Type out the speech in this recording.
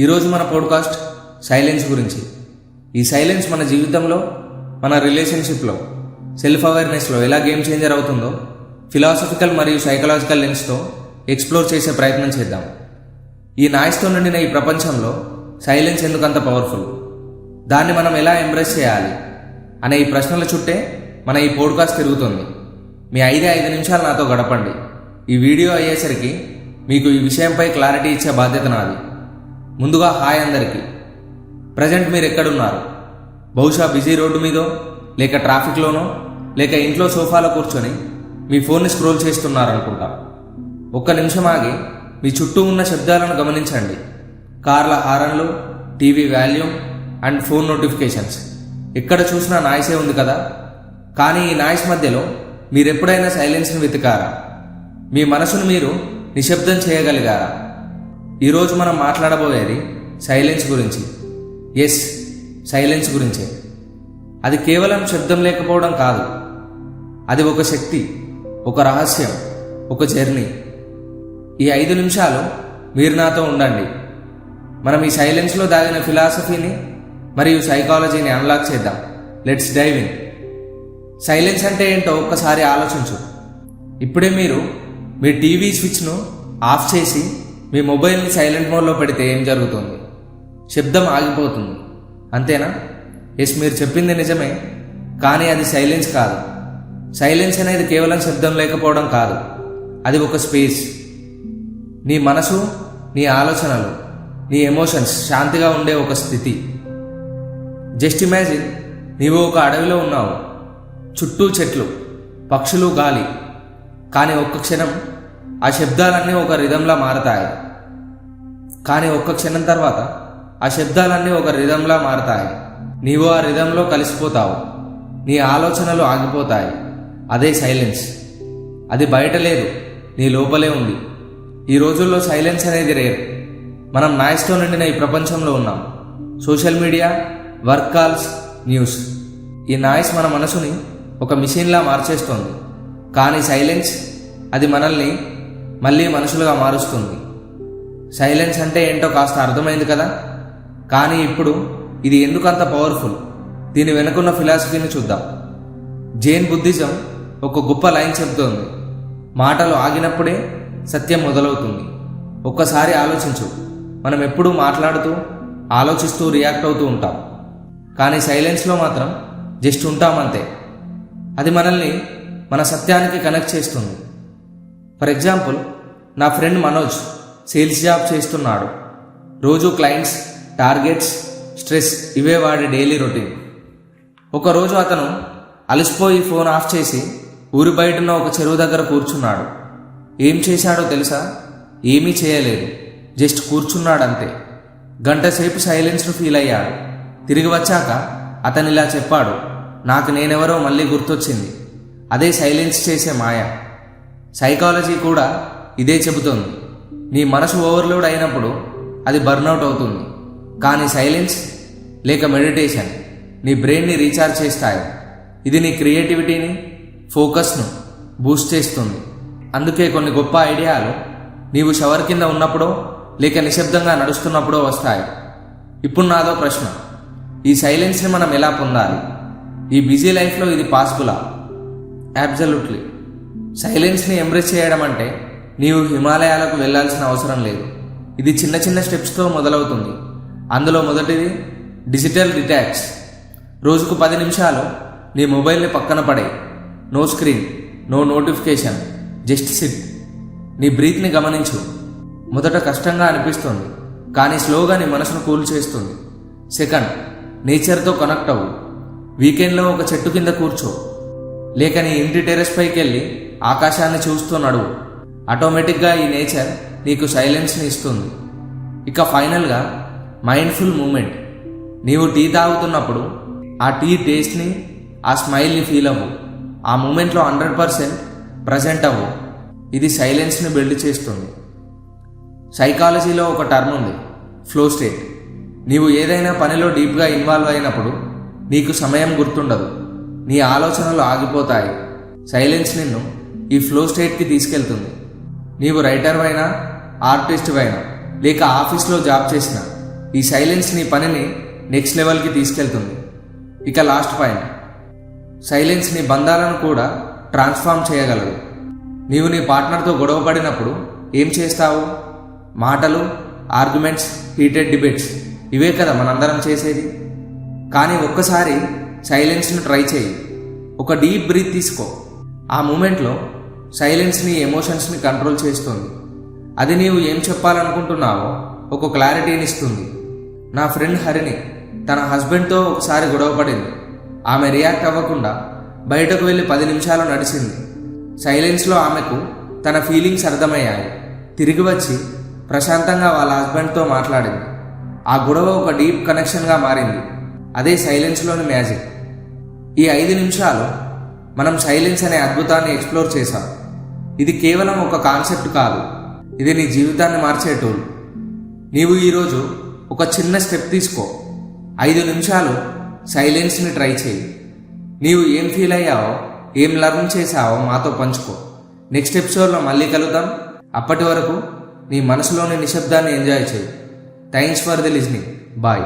ఈరోజు మన podcast silence గురించి. ఈ సైలెన్స్ మన జీవితంలో మన రిలేషన్షిప్లో సెల్ఫ్ అవేర్నెస్లో ఎలా గేమ్ చేంజర్ అవుతుందో ఫిలాసఫికల్ మరియు సైకలాజికల్ లెన్స్తో ఎక్స్ప్లోర్ చేసే ప్రయత్నం చేద్దాం. ఈ నాయిస్తో నిండిన ఈ ప్రపంచంలో సైలెన్స్ ఎందుకంత పవర్ఫుల్ దాన్ని మనం ఎలా ఎంబ్రేస్ చేయాలి? అనే ఈ ప్రశ్నల చుట్టే మన ఈ పోడ్కాస్ట్ తిరుగుతుంది. మీ ఐదే ఐదు నిమిషాలు నాతో గడపండి. ఈ వీడియో అయ్యేసరికి మీకు ఈ విషయంపై క్లారిటీ ఇచ్చే బాధ్యత నాది. ముందుగా హాయ్ అందరికీ. ప్రజెంట్ మీరు ఎక్కడున్నారు? బహుశా బిజీ రోడ్డు మీదో లేక ట్రాఫిక్లోనో లేక ఇంట్లో సోఫాలో కూర్చొని మీ ఫోన్ని స్క్రోల్ చేస్తున్నారనుకుంటా. ఒక్క నిమిషం ఆగి మీ చుట్టూ ఉన్న శబ్దాలను గమనించండి. కార్ల హారన్లు TV volume and phone notifications. ఎక్కడ చూసినా నాయిసే ఉంది కదా? కానీ ఈ నాయిస్ మధ్యలో మీరెప్పుడైనా సైలెన్స్ని వెతికారా? మీ మనసును మీరు నిశ్శబ్దం చేయగలిగారా? ఈరోజు మనం మాట్లాడబోయేది సైలెన్స్ గురించి. ఎస్ సైలెన్స్ గురించే. అది కేవలం శబ్దం లేకపోవడం కాదు. అది ఒక శక్తి ఒక రహస్యం ఒక జర్నీ ఈ ఐదు నిమిషాలు మీరు నాతో ఉండండి. మనం ఈ సైలెన్స్లో దాగిన ఫిలాసఫీని మరియు సైకాలజీని అన్లాక్ చేద్దాం. లెట్స్ డైవ్ ఇన్ సైలెన్స్ అంటే ఏంటో ఒక్కసారి ఆలోచించు. ఇప్పుడే మీరు మీ టీవీ స్విచ్ను ఆఫ్ చేసి మీ మొబైల్ని సైలెంట్ మోడ్లో పెడితే ఏం జరుగుతుంది? శబ్దం ఆగిపోతుంది. అంతేనా? ఎస్ మీరు చెప్పింది నిజమే. కానీ అది సైలెన్స్ కాదు. సైలెన్స్ అనేది కేవలం శబ్దం లేకపోవడం కాదు. అది ఒక స్పేస్. నీ మనసు నీ ఆలోచనలు నీ ఎమోషన్స్ శాంతిగా ఉండే ఒక స్థితి. జస్ట్ ఇమాజిన్ నీవు ఒక అడవిలో ఉన్నావు. చుట్టూ చెట్లు పక్షులు గాలి. కానీ ఒక్క క్షణం ఆ శబ్దాలన్నీ ఒక రిధంలా మారతాయి. కానీ ఒక్క క్షణం తర్వాత ఆ శబ్దాలన్నీ ఒక రిధంలా మారతాయి. నీవు ఆ రిధంలో కలిసిపోతావు. నీ ఆలోచనలు ఆగిపోతాయి. అదే సైలెన్స్ అది బయట లేదు. నీ లోపలే ఉంది. ఈ రోజుల్లో సైలెన్స్ అనేది రేర్ మనం నాయిస్తో నిండిన ఈ ప్రపంచంలో ఉన్నాం. Social media work calls news. ఈ నాయిస్ మన మనసుని ఒక మిషన్లా మార్చేస్తోంది. కానీ సైలెన్స్ అది మనల్ని మళ్ళీ మనుషులుగా మారుస్తుంది. సైలెన్స్ అంటే ఏంటో కాస్త అర్థమైంది కదా? కానీ ఇప్పుడు ఇది ఎందుకంత పవర్ఫుల్? దీని వెనుకున్న ఫిలాసఫీని చూద్దాం. జైన్ బుద్ధిజం ఒక గొప్ప లైన్ చెబుతోంది. మాటలు ఆగినప్పుడే సత్యం మొదలవుతుంది. ఒక్కసారి ఆలోచించు. మనం ఎప్పుడూ మాట్లాడుతూ ఆలోచిస్తూ రియాక్ట్ అవుతూ ఉంటాం. కానీ సైలెన్స్లో మాత్రం జస్ట్ ఉంటామంతే. అది మనల్ని మన సత్యానికి కనెక్ట్ చేస్తుంది. ఫర్ ఎగ్జాంపుల్ నా ఫ్రెండ్ మనోజ్ సేల్స్ జాబ్ చేస్తున్నాడు. రోజు క్లయింట్స్ టార్గెట్స్ స్ట్రెస్ ఇవే వాడి డైలీ రొటీన్. ఒకరోజు అతను అలసిపోయి ఫోన్ ఆఫ్ చేసి ఊరి బయటన్న ఒక చెరువు దగ్గర కూర్చున్నాడు. ఏం చేశాడో తెలుసా? ఏమీ చేయలేదు. జస్ట్ కూర్చున్నాడంతే. గంట సేపు సైలెన్స్ను ఫీల్ అయ్యాడు. తిరిగి వచ్చాక అతను ఇలా చెప్పాడు నాకు నేనెవరో మళ్ళీ గుర్తొచ్చింది. అదే సైలెన్స్ చేసే మాయ. సైకాలజీ కూడా ఇదే చెబుతోంది. నీ మనసు ఓవర్లోడ్ అయినప్పుడు అది బర్నౌట్ అవుతుంది. కానీ సైలెన్స్ లేక మెడిటేషన్ నీ బ్రెయిన్ని రీఛార్జ్ చేస్తాయి. ఇది నీ క్రియేటివిటీని ఫోకస్ను బూస్ట్ చేస్తుంది. అందుకే కొన్ని గొప్ప ఐడియాలు నీవు షవర్ కింద ఉన్నప్పుడో లేక నిశ్శబ్దంగా నడుస్తున్నప్పుడో వస్తాయి. ఇప్పుడు నాదో ప్రశ్న. ఈ సైలెన్స్ని మనం ఎలా పొందాలి? ఈ బిజీ లైఫ్లో ఇది పాసిబులా అబ్జల్యూట్లీ సైలెన్స్ని ఎంబ్రేస్ చేయడం అంటే నీవు హిమాలయాలకు వెళ్ళాల్సిన అవసరం లేదు. ఇది చిన్న చిన్న స్టెప్స్తో మొదలవుతుంది. అందులో మొదటిది డిజిటల్ డిటాక్స్. రోజుకు పది నిమిషాలు నీ మొబైల్ని పక్కన పడే no screen no notification just sit. నీ బ్రీత్ని గమనించు. మొదట కష్టంగా అనిపిస్తుంది కానీ స్లోగా నీ మనసును కూల్ చేస్తుంది. సెకండ్ నేచర్తో కనెక్ట్ అవ్వు. వీకెండ్లో ఒక చెట్టు కింద కూర్చో. లేక నీ ఇంటి టెరెస్ పైకి వెళ్ళి ఆకాశాన్ని చూస్తూ నడువు ఆటోమేటిక్గా ఈ నేచర్ నీకు సైలెన్స్ని ఇస్తుంది. ఇక ఫైనల్గా మైండ్ఫుల్ మూమెంట్ నీవు టీ తాగుతున్నప్పుడు ఆ టీ టేస్ట్ని ఆ స్మైల్ని ఫీల్ అవ్వు. ఆ మూమెంట్లో హండ్రెడ్ పర్సెంట్ ప్రజెంట్ అవ్వు. ఇది సైలెన్స్ని బిల్డ్ చేస్తుంది. సైకాలజీలో ఒక టర్మ్ ఉంది ఫ్లో స్టేట్ నీవు ఏదైనా పనిలో డీప్గా ఇన్వాల్వ్ అయినప్పుడు నీకు సమయం గుర్తుండదు. నీ ఆలోచనలు ఆగిపోతాయి. సైలెన్స్ నిన్ను ఈ ఫ్లో స్టేట్కి తీసుకెళ్తుంది. నీవు రైటర్ అయినా ఆర్టిస్ట్ అయినా లేక ఆఫీస్లో జాబ్ చేసినా ఈ సైలెన్స్ నీ పనిని నెక్స్ట్ లెవెల్కి తీసుకెళ్తుంది. ఇక లాస్ట్ పాయింట్. సైలెన్స్ నీ బంధాలను కూడా ట్రాన్స్ఫార్మ్ చేయగలదు. నీవు నీ పార్ట్నర్తో గొడవ పడినప్పుడు ఏం చేస్తావు? మాటలు ఆర్గ్యుమెంట్స్ హీటెడ్ డిబేట్స్ ఇవే కదా మనందరం చేసేది. కానీ ఒక్కసారి సైలెన్స్ను ట్రై చేయి. ఒక డీప్ బ్రీత్ తీసుకో. ఆ మూమెంట్లో సైలెన్స్ని ఎమోషన్స్ని కంట్రోల్ చేస్తుంది. అది నీవు ఏం చెప్పాలనుకుంటున్నావో ఒక క్లారిటీని ఇస్తుంది. నా ఫ్రెండ్ హరిణి తన హస్బెండ్తో ఒకసారి గొడవపడింది. ఆమె రియాక్ట్ అవ్వకుండా బయటకు వెళ్ళి పది నిమిషాలు నడిచింది. సైలెన్స్లో ఆమెకు తన ఫీలింగ్స్ అర్థమయ్యాయి. తిరిగి వచ్చి ప్రశాంతంగా వాళ్ళ హస్బెండ్తో మాట్లాడింది. ఆ గొడవ ఒక డీప్ కనెక్షన్గా మారింది. అదే సైలెన్స్లోని మ్యాజిక్. ఈ ఐదు నిమిషాలు మనం సైలెన్స్ అనే అద్భుతాన్ని ఎక్స్ప్లోర్ చేశాం. ఇది కేవలం ఒక కాన్సెప్ట్ కాదు. ఇది నీ జీవితాన్ని మార్చే టూల్ నీవు ఈరోజు ఒక చిన్న స్టెప్ తీసుకో. ఐదు నిమిషాలు సైలెన్స్ని ట్రై చేయి. నీవు ఏం ఫీల్ అయ్యావో ఏం లర్న్ చేశావో మాతో పంచుకో. నెక్స్ట్ ఎపిసోడ్లో మళ్ళీ కలుద్దాం. అప్పటి వరకు నీ మనసులోని నిశ్శబ్దాన్ని ఎంజాయ్ చేయి. Thanks for the listening bye